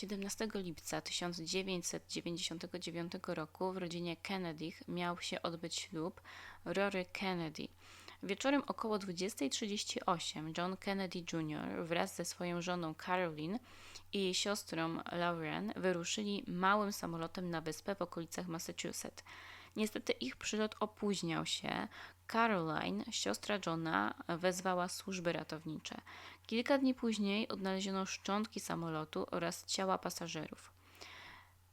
17 lipca 1999 roku w rodzinie Kennedy miał się odbyć ślub Rory Kennedy. Wieczorem około 20.38 John Kennedy Jr. wraz ze swoją żoną Caroline i jej siostrą Lauren wyruszyli małym samolotem na wyspę w okolicach Massachusetts. Niestety ich przylot opóźniał się. Caroline, siostra Johna, wezwała służby ratownicze. Kilka dni później odnaleziono szczątki samolotu oraz ciała pasażerów.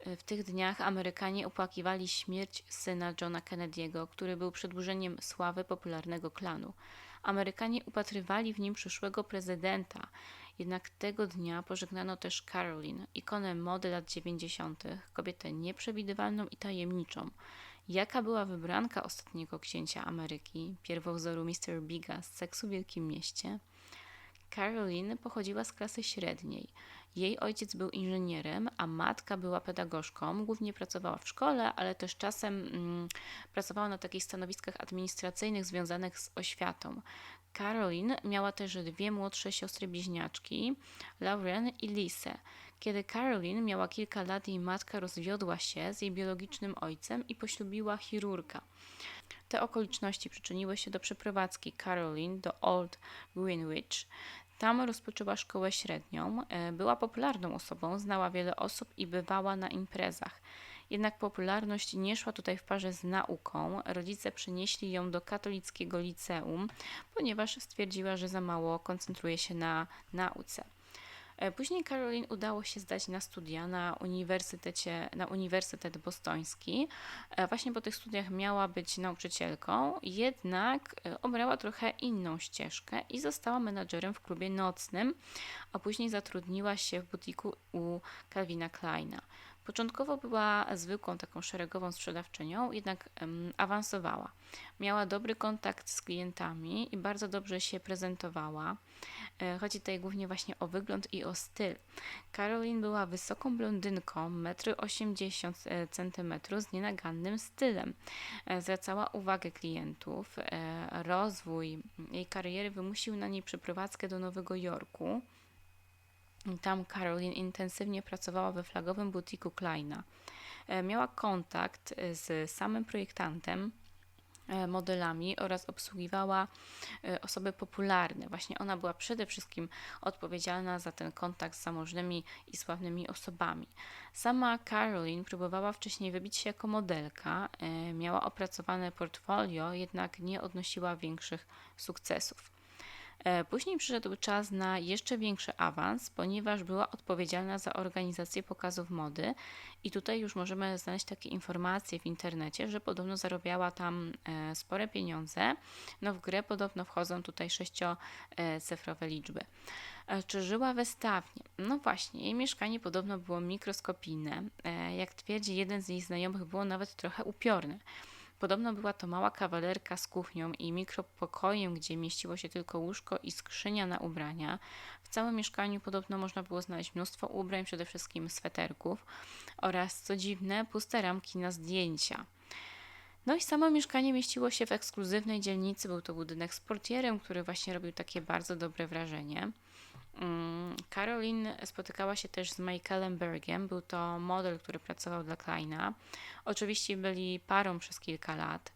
W tych dniach Amerykanie opłakiwali śmierć syna Johna Kennedy'ego, który był przedłużeniem sławy popularnego klanu. Amerykanie upatrywali w nim przyszłego prezydenta, jednak tego dnia pożegnano też Caroline, ikonę mody lat 90., kobietę nieprzewidywalną i tajemniczą. Jaka była wybranka ostatniego księcia Ameryki, pierwowzoru Mr. Biga z seksu w Wielkim Mieście? Caroline pochodziła z klasy średniej. Jej ojciec był inżynierem, a matka była pedagogzką. Głównie pracowała w szkole, ale też czasem mm, pracowała na takich stanowiskach administracyjnych związanych z oświatą. Caroline miała też dwie młodsze siostry bliźniaczki, Lauren i Lise. Kiedy Caroline miała kilka lat, jej matka rozwiodła się z jej biologicznym ojcem i poślubiła chirurga. Te okoliczności przyczyniły się do przeprowadzki Caroline do Old Greenwich. Tam rozpoczęła szkołę średnią. E, była popularną osobą, znała wiele osób i bywała na imprezach. Jednak popularność nie szła tutaj w parze z nauką. Rodzice przenieśli ją do katolickiego liceum, ponieważ stwierdziła, że za mało koncentruje się na nauce. E, później Caroline udało się zdać na studia na uniwersytecie, na Uniwersytet Bostoński. E, właśnie po tych studiach miała być nauczycielką, jednak e, obrała trochę inną ścieżkę i została menadżerem w klubie nocnym, a później zatrudniła się w butiku u Calvina Kleina. Początkowo była zwykłą taką szeregową sprzedawczynią, jednak um, awansowała. Miała dobry kontakt z klientami i bardzo dobrze się prezentowała. E, chodzi tutaj głównie właśnie o wygląd i o styl. Caroline była wysoką blondynką, 1,80 cm z nienagannym stylem. E, zwracała uwagę klientów. E, rozwój jej kariery wymusił na niej przeprowadzkę do Nowego Jorku. Tam Caroline intensywnie pracowała we flagowym butiku Kleina. Miała kontakt z samym projektantem, E, modelami oraz obsługiwała e, osoby popularne. Właśnie ona była przede wszystkim odpowiedzialna za ten kontakt z zamożnymi i sławnymi osobami. Sama Caroline próbowała wcześniej wybić się jako modelka, e, miała opracowane portfolio, jednak nie odnosiła większych sukcesów. E, później przyszedł czas na jeszcze większy awans, ponieważ była odpowiedzialna za organizację pokazów mody i tutaj już możemy znaleźć takie informacje w internecie, że podobno zarabiała tam e, spore pieniądze. No w grę podobno wchodzą tutaj sześciocyfrowe liczby. E, czy żyła wystawnie? No właśnie, jej mieszkanie podobno było mikroskopijne. Jak twierdzi jeden z jej znajomych, było nawet trochę upiorne. Podobno była to mała kawalerka z kuchnią i mikropokojem, gdzie mieściło się tylko łóżko i skrzynia na ubrania. W całym mieszkaniu podobno można było znaleźć mnóstwo ubrań, przede wszystkim sweterków oraz, co dziwne, puste ramki na zdjęcia. No i samo mieszkanie mieściło się w ekskluzywnej dzielnicy. Był to budynek z portierem, który właśnie robił takie bardzo dobre wrażenie. Mm, Caroline spotykała się też z Michaelem Bergiem. Był to model, który pracował dla Kleina. Oczywiście byli parą przez kilka lat.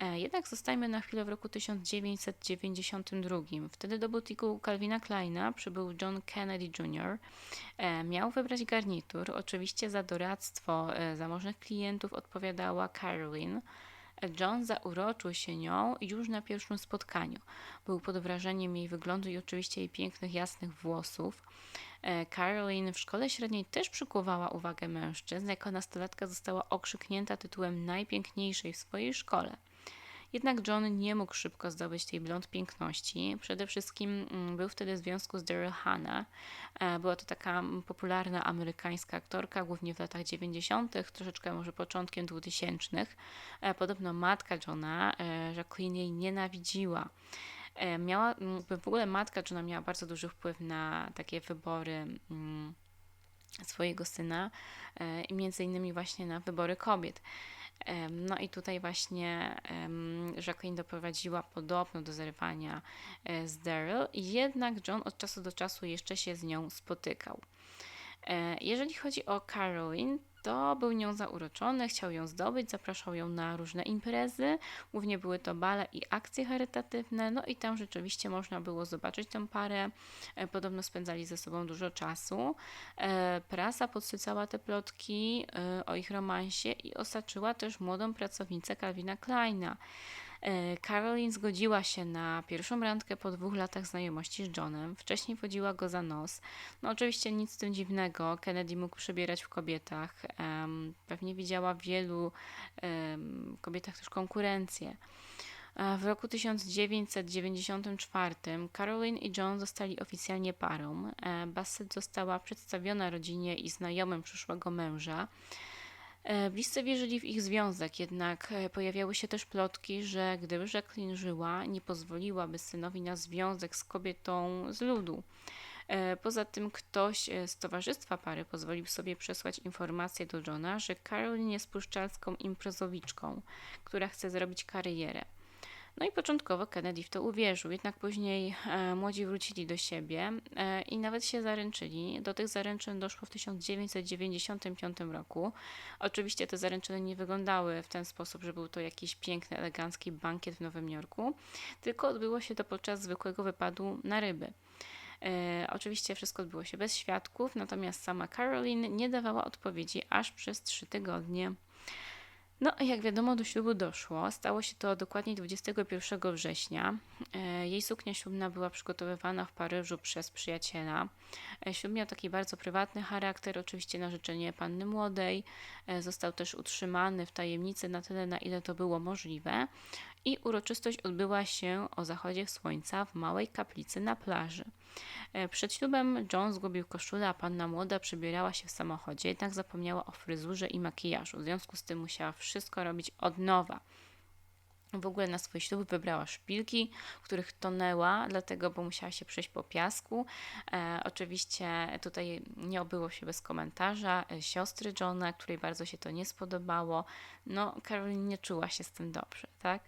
E, jednak zostajmy na chwilę w roku 1992. Wtedy do butiku Calvina Kleina przybył John Kennedy Jr. E, miał wybrać garnitur. Oczywiście za doradztwo e, zamożnych klientów odpowiadała Caroline. John zauroczył się nią już na pierwszym spotkaniu. Był pod wrażeniem jej wyglądu i oczywiście jej pięknych, jasnych włosów. E, Caroline w szkole średniej też przykuwała uwagę mężczyzn. Jako nastolatka została okrzyknięta tytułem najpiękniejszej w swojej szkole. Jednak John nie mógł szybko zdobyć tej blond piękności. Przede wszystkim mm, był wtedy w związku z Daryl Hannah. E, była to taka popularna amerykańska aktorka, głównie w latach 90., troszeczkę może początkiem 2000. E, podobno matka Johna, e, Jacqueline, jej nienawidziła miała, w ogóle matka Johna miała bardzo duży wpływ na takie wybory mm, swojego syna i między innymi właśnie na wybory kobiet. No i tutaj właśnie Jacqueline doprowadziła podobno do zerwania e, z Daryl, jednak John od czasu do czasu jeszcze się z nią spotykał. E, jeżeli chodzi o Caroline, to był nią zauroczony, chciał ją zdobyć, zapraszał ją na różne imprezy. Głównie były to bale i akcje charytatywne, no i tam rzeczywiście można było zobaczyć tę parę. E, podobno spędzali ze sobą dużo czasu. E, prasa podsycała te plotki o ich romansie i osaczyła też młodą pracownicę Calvina Kleina. E, Caroline zgodziła się na pierwszą randkę po dwóch latach znajomości z Johnem. Wcześniej wodziła go za nos. No oczywiście nic z tym dziwnego. Kennedy mógł przebierać w kobietach. Pewnie widziała w wielu kobietach też konkurencję. E, w roku 1994 Caroline i John zostali oficjalnie parą. E, Bassett została przedstawiona rodzinie i znajomym przyszłego męża. E, bliscy wierzyli w ich związek, jednak e, pojawiały się też plotki, że gdyby Jacqueline żyła, nie pozwoliłaby synowi na związek z kobietą z ludu. E, poza tym ktoś z towarzystwa pary pozwolił sobie przesłać informację do Johna, że Caroline jest puszczalską imprezowiczką, która chce zrobić karierę. No i początkowo Kennedy w to uwierzył, jednak później e, młodzi wrócili do siebie e, i nawet się zaręczyli. Do tych zaręczyn doszło w 1995 roku. Oczywiście te zaręczyny nie wyglądały w ten sposób, że był to jakiś piękny, elegancki bankiet w Nowym Jorku, tylko odbyło się to podczas zwykłego wypadu na ryby. E, oczywiście wszystko odbyło się bez świadków, natomiast sama Caroline nie dawała odpowiedzi aż przez trzy tygodnie. No, jak wiadomo, do ślubu doszło. Stało się to dokładnie 21 września. E, jej suknia ślubna była przygotowywana w Paryżu przez przyjaciela. E, ślub miał taki bardzo prywatny charakter, oczywiście na życzenie panny młodej. E, został też utrzymany w tajemnicy na tyle, na ile to było możliwe. I uroczystość odbyła się o zachodzie słońca w małej kaplicy na plaży. E, przed ślubem John zgubił koszulę, a panna młoda przybierała się w samochodzie, jednak zapomniała o fryzurze i makijażu. W związku z tym musiała wszystko robić od nowa. W ogóle na swój ślub wybrała szpilki, w których tonęła, dlatego, bo musiała się przejść po piasku. E, oczywiście tutaj nie obyło się bez komentarza e, siostry Johna, której bardzo się to nie spodobało. No, Caroline nie czuła się z tym dobrze, tak?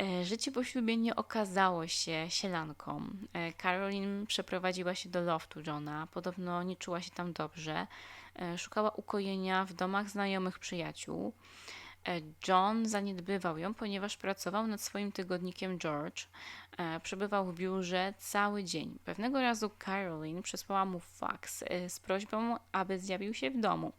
E, życie po ślubie nie okazało się sielanką. E, Caroline przeprowadziła się do loftu Johna. Podobno nie czuła się tam dobrze. E, szukała ukojenia w domach znajomych przyjaciół. John zaniedbywał ją, ponieważ pracował nad swoim tygodnikiem George. Przebywał w biurze cały dzień. Pewnego razu Caroline przesłała mu faks z prośbą, aby zjawił się w domu.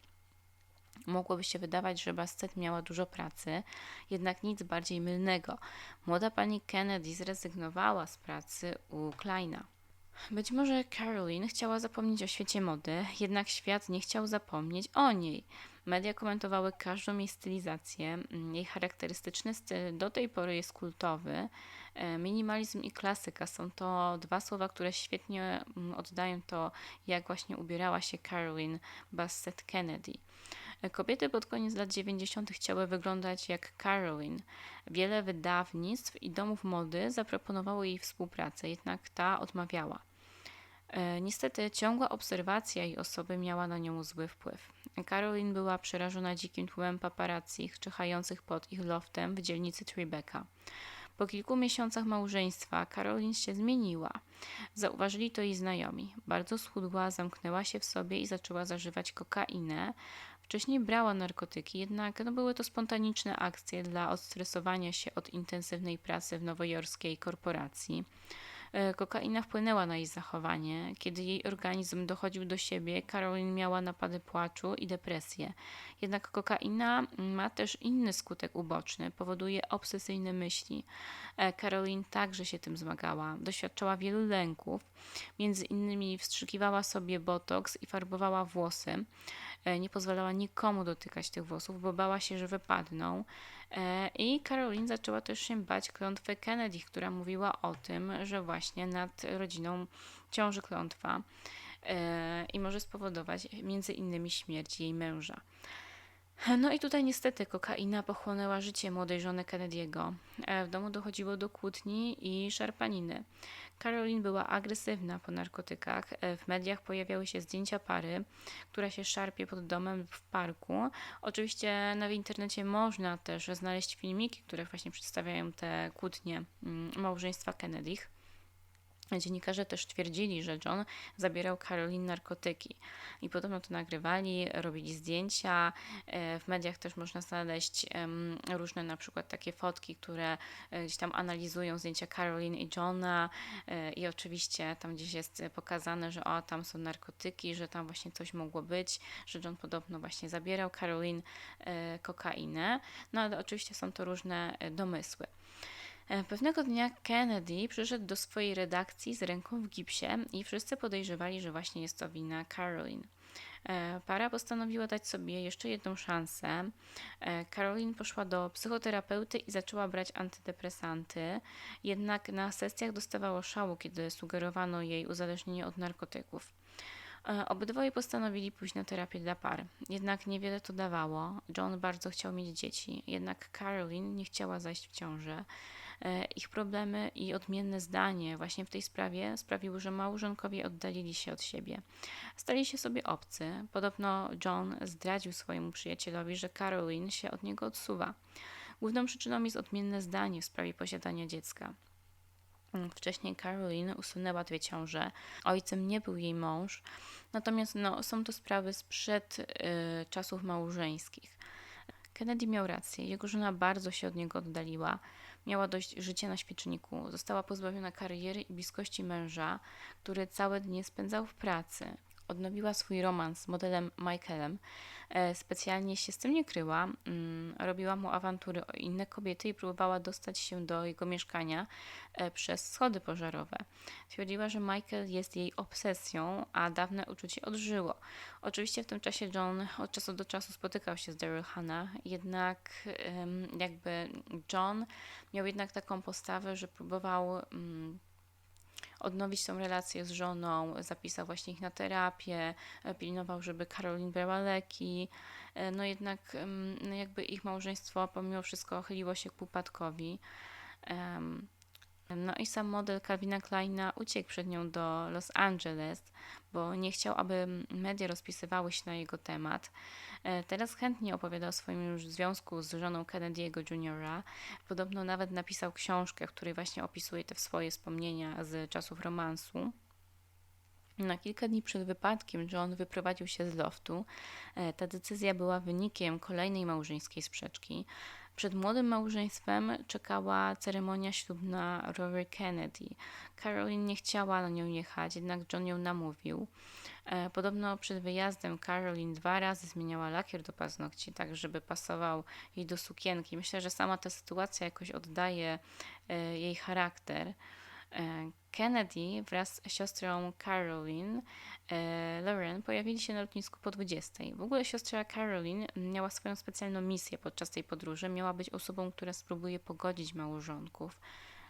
Mogłoby się wydawać, że Bastet miała dużo pracy, jednak nic bardziej mylnego. Młoda pani Kennedy zrezygnowała z pracy u Kleina. Być może Caroline chciała zapomnieć o świecie mody, jednak świat nie chciał zapomnieć o niej. Media komentowały każdą jej stylizację. Jej charakterystyczny styl do tej pory jest kultowy. E, minimalizm i klasyka są to dwa słowa, które świetnie mm, oddają to, jak właśnie ubierała się Caroline Bassett Kennedy. Kobiety pod koniec lat 90. chciały wyglądać jak Caroline. Wiele wydawnictw i domów mody zaproponowało jej współpracę, jednak ta odmawiała. E, niestety ciągła obserwacja jej osoby miała na nią zły wpływ. Caroline była przerażona dzikim tłumem paparazzi czyhających pod ich loftem w dzielnicy Tribeca. Po kilku miesiącach małżeństwa Caroline się zmieniła. Zauważyli to jej znajomi. Bardzo schudła, zamknęła się w sobie i zaczęła zażywać kokainę, Wcześniej brała narkotyki, jednak no, były to spontaniczne akcje dla odstresowania się od intensywnej pracy w nowojorskiej korporacji. E, kokaina wpłynęła na jej zachowanie. Kiedy jej organizm dochodził do siebie, Caroline miała napady płaczu i depresję. Jednak kokaina ma też inny skutek uboczny, powoduje obsesyjne myśli. E, Caroline także się tym zmagała. Doświadczała wielu lęków, między innymi wstrzykiwała sobie botoks i farbowała włosy. E, nie pozwalała nikomu dotykać tych włosów, bo bała się, że wypadną. E, I Caroline zaczęła też się bać klątwy Kennedy, która mówiła o tym, że właśnie nad rodziną ciąży klątwa e, i może spowodować między innymi śmierć jej męża. No i tutaj niestety kokaina pochłonęła życie młodej żony Kennedy'ego. W domu dochodziło do kłótni i szarpaniny. Caroline była agresywna po narkotykach. E, w mediach pojawiały się zdjęcia pary, która się szarpie pod domem w parku. Oczywiście na internecie można też znaleźć filmiki, które właśnie przedstawiają te kłótnie mm, małżeństwa Kennedych. Dziennikarze też twierdzili, że John zabierał Caroline narkotyki i podobno to nagrywali, robili zdjęcia. E, w mediach też można znaleźć różne na przykład takie fotki, które e, gdzieś tam analizują zdjęcia Caroline i Johna e, i oczywiście tam gdzieś jest pokazane, że o, tam są narkotyki, że tam właśnie coś mogło być, że John podobno właśnie zabierał Caroline kokainę. No ale oczywiście są to różne domysły. E, pewnego dnia Kennedy przyszedł do swojej redakcji z ręką w gipsie i wszyscy podejrzewali, że właśnie jest to wina Caroline. E, para postanowiła dać sobie jeszcze jedną szansę. E, Caroline poszła do psychoterapeuty i zaczęła brać antydepresanty, jednak na sesjach dostawała szału, kiedy sugerowano jej uzależnienie od narkotyków. Obydwoje postanowili pójść na terapię dla par. Jednak niewiele to dawało. John bardzo chciał mieć dzieci, jednak Caroline nie chciała zajść w ciążę. E, ich problemy i odmienne zdanie właśnie w tej sprawie sprawiły, że małżonkowie oddalili się od siebie. Stali się sobie obcy. Podobno John zdradził swojemu przyjacielowi, że Caroline się od niego odsuwa. Główną przyczyną jest odmienne zdanie w sprawie posiadania dziecka. Wcześniej Caroline usunęła dwie ciąże. Ojcem nie był jej mąż, natomiast no, są to sprawy sprzed y, czasów małżeńskich. Kennedy miał rację, jego żona bardzo się od niego oddaliła. Miała dość życia na świeczniku. Została pozbawiona kariery i bliskości męża, który całe dnie spędzał w pracy. Odnowiła swój romans z modelem Michaelem. E, specjalnie się z tym nie kryła. Mm, robiła mu awantury o inne kobiety i próbowała dostać się do jego mieszkania e, przez schody pożarowe. Twierdziła, że Michael jest jej obsesją, a dawne uczucie odżyło. Oczywiście w tym czasie John od czasu do czasu spotykał się z Daryl Hannah, jednak jakby John miał jednak taką postawę, że próbował mm, odnowić tą relację z żoną, zapisał właśnie ich na terapię, e, pilnował, żeby Karolin brała leki. E, no jednak no jakby ich małżeństwo pomimo wszystko chyliło się ku upadkowi. No i sam model Calvina Kleina uciekł przed nią do Los Angeles, bo nie chciał, aby media rozpisywały się na jego temat. E, teraz chętnie opowiada o swoim już związku z żoną Kennedy'ego Juniora. Podobno nawet napisał książkę, w której właśnie opisuje te swoje wspomnienia z czasów romansu. Na kilka dni przed wypadkiem John wyprowadził się z loftu. E, ta decyzja była wynikiem kolejnej małżeńskiej sprzeczki. Przed młodym małżeństwem czekała ceremonia ślubna Rory Kennedy. Caroline nie chciała na nią jechać, jednak John ją namówił. E, podobno przed wyjazdem Caroline dwa razy zmieniała lakier do paznokci, tak żeby pasował jej do sukienki. Myślę, że sama ta sytuacja jakoś oddaje e, jej charakter. E, Kennedy wraz z siostrą Caroline e, Lauren pojawili się na lotnisku po 20. W ogóle siostra Caroline miała swoją specjalną misję podczas tej podróży. Miała być osobą, która spróbuje pogodzić małżonków.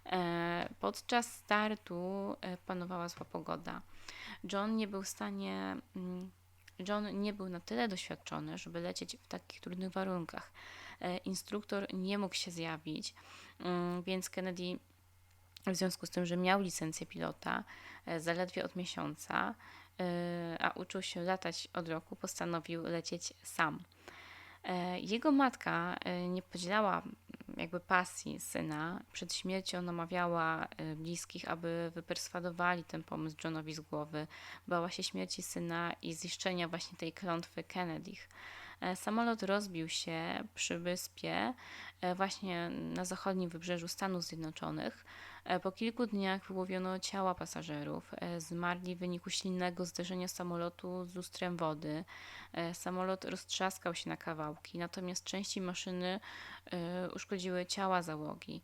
E, podczas startu panowała zła pogoda. John nie był w stanie. Mm, John nie był na tyle doświadczony, żeby lecieć w takich trudnych warunkach. Instruktor nie mógł się zjawić, mm, więc Kennedy w związku z tym, że miał licencję pilota e, zaledwie od miesiąca, e, a uczył się latać od roku, postanowił lecieć sam. E, jego matka nie podzielała jakby pasji syna. Przed śmiercią namawiała bliskich, aby wyperswadowali ten pomysł Johnowi z głowy. Bała się śmierci syna i ziszczenia właśnie tej klątwy Kennedych. Samolot rozbił się przy wyspie, właśnie na zachodnim wybrzeżu Stanów Zjednoczonych. E, po kilku dniach wyłowiono ciała pasażerów. E, zmarli w wyniku silnego zderzenia samolotu z lustrem wody. E, samolot roztrzaskał się na kawałki, natomiast części maszyny uszkodziły ciała załogi.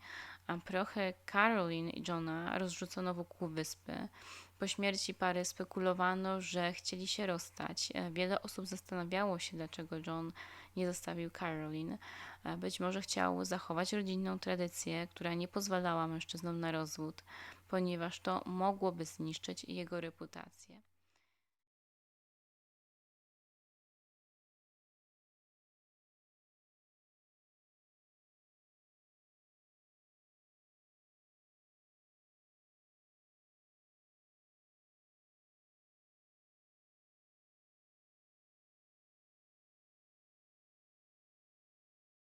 A prochy Caroline i Johna rozrzucono wokół wyspy. Po śmierci pary spekulowano, że chcieli się rozstać. Wiele osób zastanawiało się, dlaczego John nie zostawił Caroline. Być może chciał zachować rodzinną tradycję, która nie pozwalała mężczyznom na rozwód, ponieważ to mogłoby zniszczyć jego reputację.